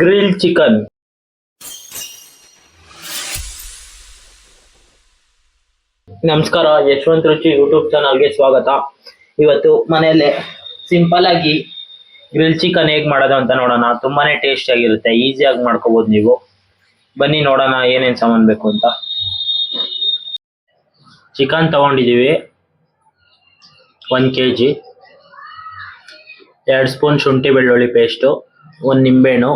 Grill chicken. ನಮಸ್ಕಾರ, Yashwant Ruchi YouTube ಚಾನಲ್ಗೆ ಸ್ವಾಗತ. ಇವತ್ತು ಮನೆಯಲ್ಲೇ ಸಿಂಪಲ್ ಆಗಿ ಗ್ರಿಲ್ ಚಿಕನ್ ಹೇಗೆ ಮಾಡೋದು ಅಂತ ನೋಡೋಣ. ತುಂಬಾನೇ ಟೇಸ್ಟ್ ಆಗಿರುತ್ತೆ ಈಸಿಯಾಗಿ ಮಾಡ್ಕೋಬಹುದು ನೀವು. ಬನ್ನಿ ನೋಡೋಣ ಏನೇನು ಸಾಮಾನು ಬೇಕು ಅಂತ. ಚಿಕನ್ ತಗೊಂಡಿದೀವಿ ಒನ್ ಕೆ ಜಿ ಎರಡು ಸ್ಪೂನ್ ಶುಂಠಿ ಬೆಳ್ಳುಳ್ಳಿ ಪೇಸ್ಟು ಒಂದು ನಿಂಬೆಹಣ್ಣು.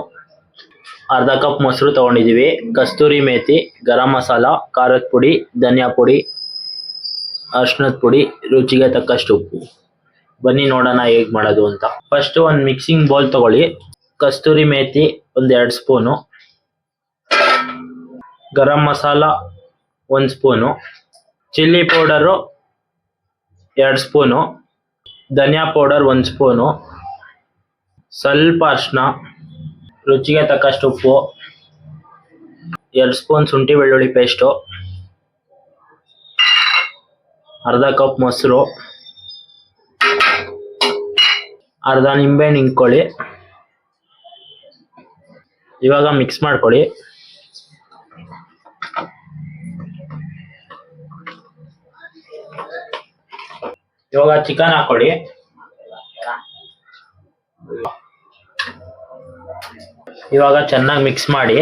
ಅರ್ಧ ಕಪ್ ಮೊಸರು ತಗೊಂಡಿದೀವಿ ಕಸ್ತೂರಿ ಮೇತಿ ಗರಂ ಮಸಾಲ, ಖಾರದ ಪುಡಿ, ಧನಿಯಾ ಪುಡಿ, ಅರ್ಶಿನದ ಪುಡಿ, ರುಚಿಗೆ ತಕ್ಕಷ್ಟು ಉಪ್ಪು. ಬನ್ನಿ ನೋಡೋಣ ಹೇಗ್ ಮಾಡೋದು ಅಂತ. ಫಸ್ಟ್ ಒಂದು ಮಿಕ್ಸಿಂಗ್ ಬೌಲ್ ತಗೊಳ್ಳಿ. ಕಸ್ತೂರಿ ಮೇತಿ ಒಂದು ಎರಡು ಸ್ಪೂನು. ಗರಂ ಮಸಾಲ ಒಂದು ಸ್ಪೂನು. ಚಿಲ್ಲಿ ಪೌಡರು ಎರಡು ಸ್ಪೂನು. ಧನಿಯಾ ಪೌಡರ್ ಒಂದು ಸ್ಪೂನು. ಸ್ವಲ್ಪ ಅರ್ಶಿನ. ರುಚಿಗೆ ತಕ್ಕಷ್ಟು ಉಪ್ಪು, ಎರಡು ಸ್ಪೂನ್ ಶುಂಠಿ ಬೆಳ್ಳುಳ್ಳಿ ಪೇಸ್ಟು, ಅರ್ಧ ಕಪ್ ಮೊಸರು, ಅರ್ಧ ನಿಂಬೆ ನಿಂಕೊಳ್ಳಿ ಇವಾಗ ಮಿಕ್ಸ್ ಮಾಡ್ಕೊಳ್ಳಿ ಇವಾಗ ಚಿಕನ್ ಹಾಕೊಳ್ಳಿ ಇವಾಗ ಚೆನ್ನಾಗಿ ಮಿಕ್ಸ್ ಮಾಡಿ.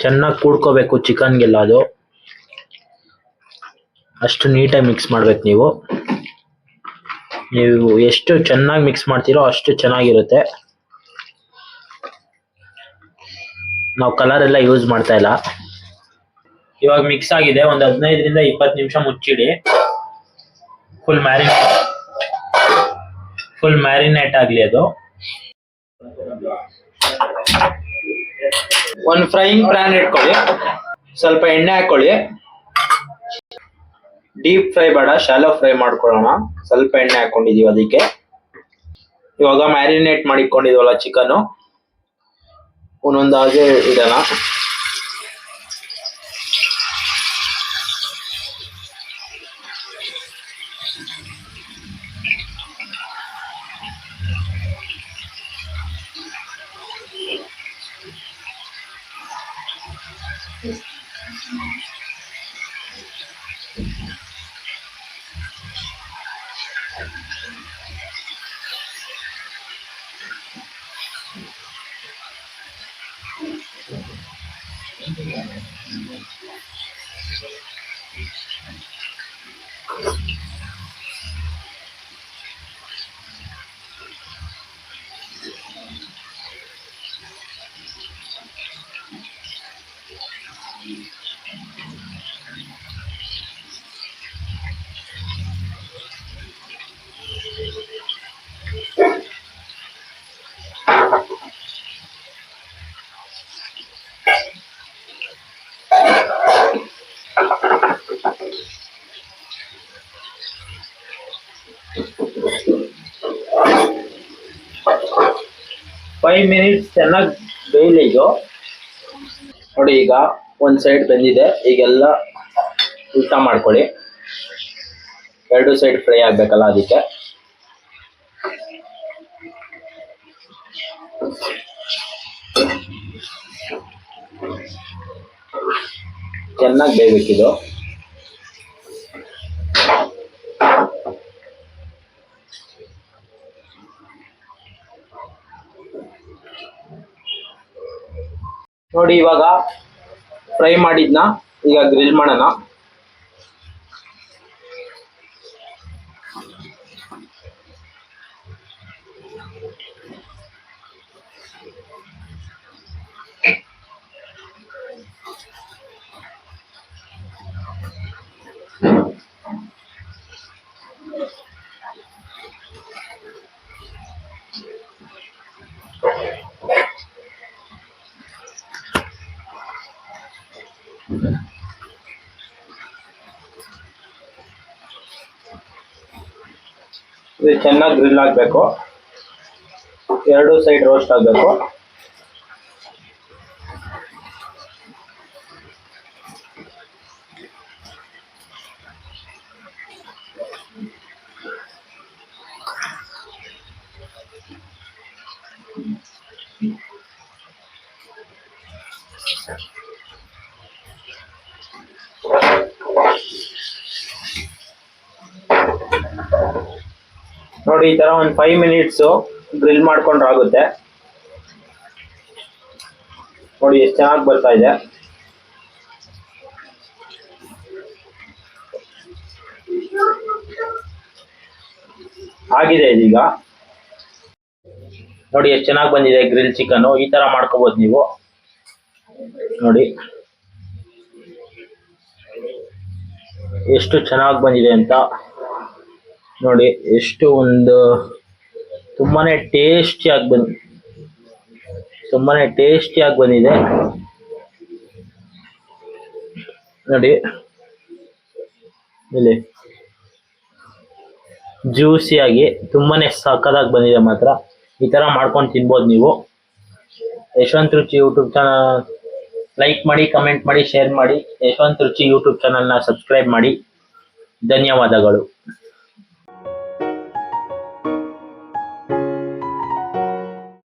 ಚೆನ್ನಾಗಿ ಕೂಡ್ಕೋಬೇಕು ಚಿಕನ್ಗೆಲ್ಲ ಅದು. ಅಷ್ಟು ನೀಟಾಗಿ ಮಿಕ್ಸ್ ಮಾಡ್ಬೇಕು ನೀವು. ನೀವು ಎಷ್ಟು ಚೆನ್ನಾಗಿ ಮಿಕ್ಸ್ ಮಾಡ್ತೀರೋ ಅಷ್ಟು ಚೆನ್ನಾಗಿರುತ್ತೆ. ನಾವು ಕಲರ್ ಎಲ್ಲ ಯೂಸ್ ಮಾಡ್ತಾ ಇಲ್ಲ. ಇವಾಗ ಮಿಕ್ಸ್ ಆಗಿದೆ, ಒಂದು ಹದಿನೈದರಿಂದ ಇಪ್ಪತ್ತು ನಿಮಿಷ ಮುಚ್ಚಿಡಿ. ಫುಲ್ ಮ್ಯಾರಿನೇಟ್ ಫುಲ್ ಮ್ಯಾರಿನೇಟ್ ಆಗಲಿ ಅದು. ಒಂದು ಫ್ರೈಯಿಂಗ್ ಪ್ಯಾನ್ ಇಟ್ಕೊಳ್ಳಿ. ಸ್ವಲ್ಪ ಎಣ್ಣೆ ಹಾಕೊಳ್ಳಿ. ಡೀಪ್ ಫ್ರೈ ಬೇಡ ಶಾಲೋ ಫ್ರೈ ಮಾಡ್ಕೊಳ್ಳೋಣ. ಸ್ವಲ್ಪ ಎಣ್ಣೆ ಹಾಕೊಂಡಿದೀವಿ ಅದಕ್ಕೆ. ಇವಾಗ ಮ್ಯಾರಿನೇಟ್ ಮಾಡಿಕೊಂಡಿದ್ವಲ್ಲ ಚಿಕನ್ ಒಂದೊಂದಾಗೆ ಇಡೋಣ. Amen. ಫೈವ್ ಮಿನಿಟ್ಸ್ ಚೆನ್ನಾಗಿ ಬೇಯಲಿ ಇದು ನೋಡಿ ಈಗ ಒಂದು ಸೈಡ್ ಬೆಂದಿದೆ. ಈಗೆಲ್ಲ ಊಟ ಮಾಡ್ಕೊಳ್ಳಿ. ಎರಡು ಸೈಡ್ ಫ್ರೈ ಆಗಬೇಕಲ್ಲ ಅದಕ್ಕೆ. ಚೆನ್ನಾಗಿ ಬೇಯಬೇಕಿದು. ನೋಡಿ ಇವಾಗ ಫ್ರೈ ಮಾಡಿದ್ನ ಈಗ ಗ್ರಿಲ್ ಮಾಡೋಣ. ಇದು ಚೆನ್ನಾಗಿ ಗ್ರಿಲ್ ಆಗಬೇಕು. ಎರಡು ಸೈಡ್ ರೋಸ್ಟ್ ಆಗಬೇಕು. ನೋಡಿ, ಈ ತರ ಒಂದು ಫೈವ್ ಮಿನಿಟ್ಸ್ ಗ್ರಿಲ್ ಮಾಡ್ಕೊಂಡ್ರೆ ಆಗುತ್ತೆ ನೋಡಿ, ಎಷ್ಟು ಚೆನ್ನಾಗಿ ಬರ್ತಾ ಇದೆ. ಆಗಿದೆ ಇದೀಗ. ನೋಡಿ, ಎಷ್ಟು ಚೆನ್ನಾಗಿ ಬಂದಿದೆ ಗ್ರಿಲ್ ಚಿಕನ್ ಈ ತರ ಮಾಡ್ಕೋಬಹುದು ನೀವು. ನೋಡಿ. ಎಷ್ಟು ಚೆನ್ನಾಗಿ ಬಂದಿದೆ ಅಂತ. ನೋಡಿ, ಎಷ್ಟು ಒಂದು ತುಂಬಾನೇ ಟೇಸ್ಟಿಯಾಗಿ ಬಂದ್ ತುಂಬಾನೇ ಟೇಸ್ಟಿಯಾಗಿ ಬಂದಿದೆ. ನೋಡಿ, ಇಲ್ಲಿ ಜ್ಯೂಸಿಯಾಗಿ ತುಂಬಾನೇ ಸಕ್ಕದಾಗಿ ಬಂದಿದೆ ಮಾತ್ರ. ಈ ತರ ಮಾಡ್ಕೊಂಡು ತಿನ್ಬೋದು ನೀವು. Yashwant Ruchi YouTube channel like ಮಾಡಿ ಕಮೆಂಟ್ ಮಾಡಿ ಶೇರ್ ಮಾಡಿ. ಯಶವಂತ್ ರುಚಿ ಯೂಟ್ಯೂಬ್ ಚಾನಲ್ನ ಸಬ್ಸ್ಕ್ರೈಬ್ ಮಾಡಿ. ಧನ್ಯವಾದಗಳು.